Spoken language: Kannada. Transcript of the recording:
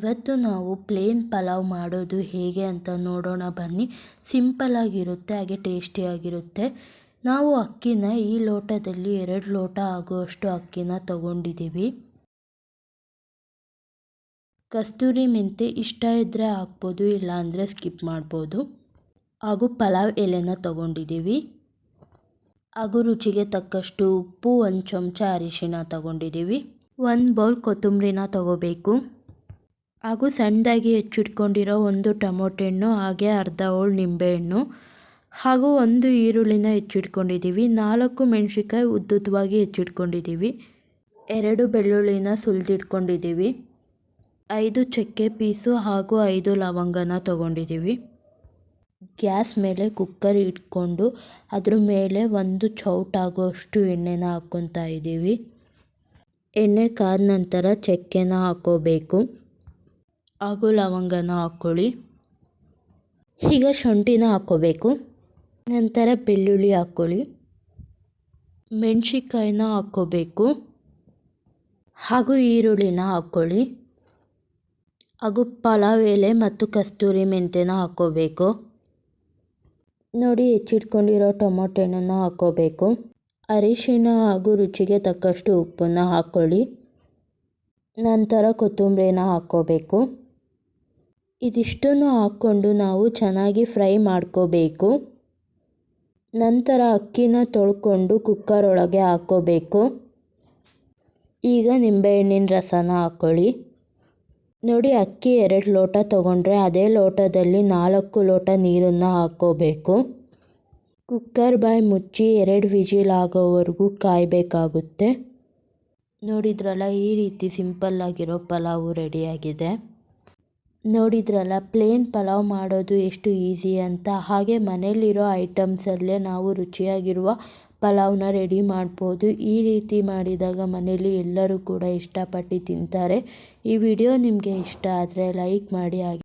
ಇವತ್ತು ನಾವು ಪ್ಲೇನ್ ಪಲಾವ್ ಮಾಡೋದು ಹೇಗೆ ಅಂತ ನೋಡೋಣ. ಬನ್ನಿ. ಸಿಂಪಲ್ಲಾಗಿರುತ್ತೆ ಹಾಗೆ ಟೇಸ್ಟಿಯಾಗಿರುತ್ತೆ ನಾವು ಅಕ್ಕಿನ ಈ ಲೋಟದಲ್ಲಿ ಎರಡು ಲೋಟ ಆಗುವಷ್ಟು ಅಕ್ಕಿನ ತಗೊಂಡಿದ್ದೀವಿ. ಕಸ್ತೂರಿ ಮೆಂತೆ ಇಷ್ಟ ಇದ್ದರೆ ಹಾಕ್ಬೋದು ಇಲ್ಲಾಂದರೆ ಸ್ಕಿಪ್ ಮಾಡ್ಬೋದು. ಹಾಗೂ ಪಲಾವ್ ಎಲೆನ ತಗೊಂಡಿದ್ದೀವಿ. ಹಾಗೂ ರುಚಿಗೆ ತಕ್ಕಷ್ಟು ಉಪ್ಪು, ಒಂದು ಚಮಚ ಅರಿಶಿನ ತಗೊಂಡಿದ್ದೀವಿ. ಒಂದು ಬೌಲ್ ಕೊತ್ತಂಬರಿನ ತಗೋಬೇಕು. ಹಾಗೂ ಸಣ್ಣದಾಗಿ ಹೆಚ್ಚಿಟ್ಕೊಂಡಿರೋ ಒಂದು ಟೊಮೊಟೊ ಹಣ್ಣು, ಹಾಗೆ ಅರ್ಧ ಹೋಳು ನಿಂಬೆಹಣ್ಣು ಹಾಗೂ ಒಂದು ಈರುಳ್ಳಿನ ಹೆಚ್ಚಿಟ್ಕೊಂಡಿದ್ದೀವಿ ನಾಲ್ಕು ಮೆಣಸಿನ್ಕಾಯಿ ಉದ್ದುದ್ದವಾಗಿ ಹೆಚ್ಚಿಟ್ಕೊಂಡಿದ್ದೀವಿ ಎರಡು ಬೆಳ್ಳುಳ್ಳಿನ ಸುಲಿದಿಟ್ಕೊಂಡಿದ್ದೀವಿ ಐದು ಚಕ್ಕೆ ಪೀಸು ಹಾಗೂ ಐದು ಲವಂಗನ ತಗೊಂಡಿದ್ದೀವಿ ಗ್ಯಾಸ್ ಮೇಲೆ ಕುಕ್ಕರ್ ಇಟ್ಕೊಂಡು ಅದ್ರ ಮೇಲೆ ಒಂದು ಚೌಟಾಗೋಷ್ಟು ಎಣ್ಣೆನ ಹಾಕ್ಕೊತಾ ಇದ್ದೀವಿ ಎಣ್ಣೆ ಕಾದ ನಂತರ ಚಕ್ಕೆನ ಹಾಕ್ಕೋಬೇಕು ಹಾಗೂ ಲವಂಗನ ಹಾಕ್ಕೊಳ್ಳಿ ಈಗ ಶುಂಠಿನ ಹಾಕ್ಕೋಬೇಕು. ನಂತರ ಬೆಳ್ಳುಳ್ಳಿ ಹಾಕ್ಕೊಳ್ಳಿ. ಮೆಣಸಿನ್ಕಾಯಿನ ಹಾಕ್ಕೋಬೇಕು. ಹಾಗೂ ಈರುಳ್ಳಿನ ಹಾಕ್ಕೊಳ್ಳಿ. ಹಾಗೂ ಪಲಾವ್, ಎಲೆ ಮತ್ತು ಕಸ್ತೂರಿ ಮೆಂತ್ಯನ ಹಾಕ್ಕೋಬೇಕು. ನೋಡಿ, ಹೆಚ್ಚಿಟ್ಕೊಂಡಿರೋ ಟೊಮೊಟೊ ಹಣ್ಣನ್ನು ಹಾಕ್ಕೋಬೇಕು. ಅರಿಶಿನ ಹಾಗೂ ರುಚಿಗೆ ತಕ್ಕಷ್ಟು ಉಪ್ಪನ್ನು ಹಾಕ್ಕೊಳ್ಳಿ. ನಂತರ ಕೊತ್ತಂಬರಿನ ಹಾಕ್ಕೋಬೇಕು. ಇದಿಷ್ಟನ್ನು ಹಾಕ್ಕೊಂಡು ನಾವು ಚೆನ್ನಾಗಿ ಫ್ರೈ ಮಾಡ್ಕೋಬೇಕು. ನಂತರ ಅಕ್ಕಿನ ತೊಳ್ಕೊಂಡು ಕುಕ್ಕರ್ ಒಳಗೆ ಹಾಕ್ಕೋಬೇಕು. ಈಗ ನಿಂಬೆಹಣ್ಣಿನ ರಸನ ಹಾಕ್ಕೊಳ್ಳಿ ನೋಡಿ, ಅಕ್ಕಿ ಎರಡು ಲೋಟ ತೊಗೊಂಡ್ರೆ ಅದೇ ಲೋಟದಲ್ಲಿ ನಾಲ್ಕು ಲೋಟ ನೀರನ್ನು ಹಾಕ್ಕೋಬೇಕು. ಕುಕ್ಕರ್ ಬಾಯಿ ಮುಚ್ಚಿ ಎರಡು ವಿಜಿಲ್ ಆಗೋವರೆಗೂ ಕಾಯಬೇಕಾಗುತ್ತೆ ನೋಡಿದ್ರಲ್ಲ ಈ ರೀತಿ ಸಿಂಪಲ್ಲಾಗಿರೋ ಪಲಾವು ರೆಡಿಯಾಗಿದೆ. ನೋಡಿದ್ರಲ್ಲ, ಪ್ಲೇನ್ ಪಲಾವ್ ಮಾಡೋದು ಎಷ್ಟು ಈಸಿ ಅಂತ. ಹಾಗೆ ಮನೇಲಿರೋ ಐಟಮ್ಸಲ್ಲೇ ನಾವು ರುಚಿಯಾಗಿರುವ ಪಲಾವ್ನ ರೆಡಿ ಮಾಡ್ಬೋದು. ಈ ರೀತಿ ಮಾಡಿದಾಗ ಮನೆಯಲ್ಲಿ ಎಲ್ಲರೂ ಕೂಡ ಇಷ್ಟಪಟ್ಟು ತಿಂತಾರೆ. ಈ ವಿಡಿಯೋ ನಿಮಗೆ ಇಷ್ಟ ಆದರೆ ಲೈಕ್ ಮಾಡಿ ಹಾಗೆ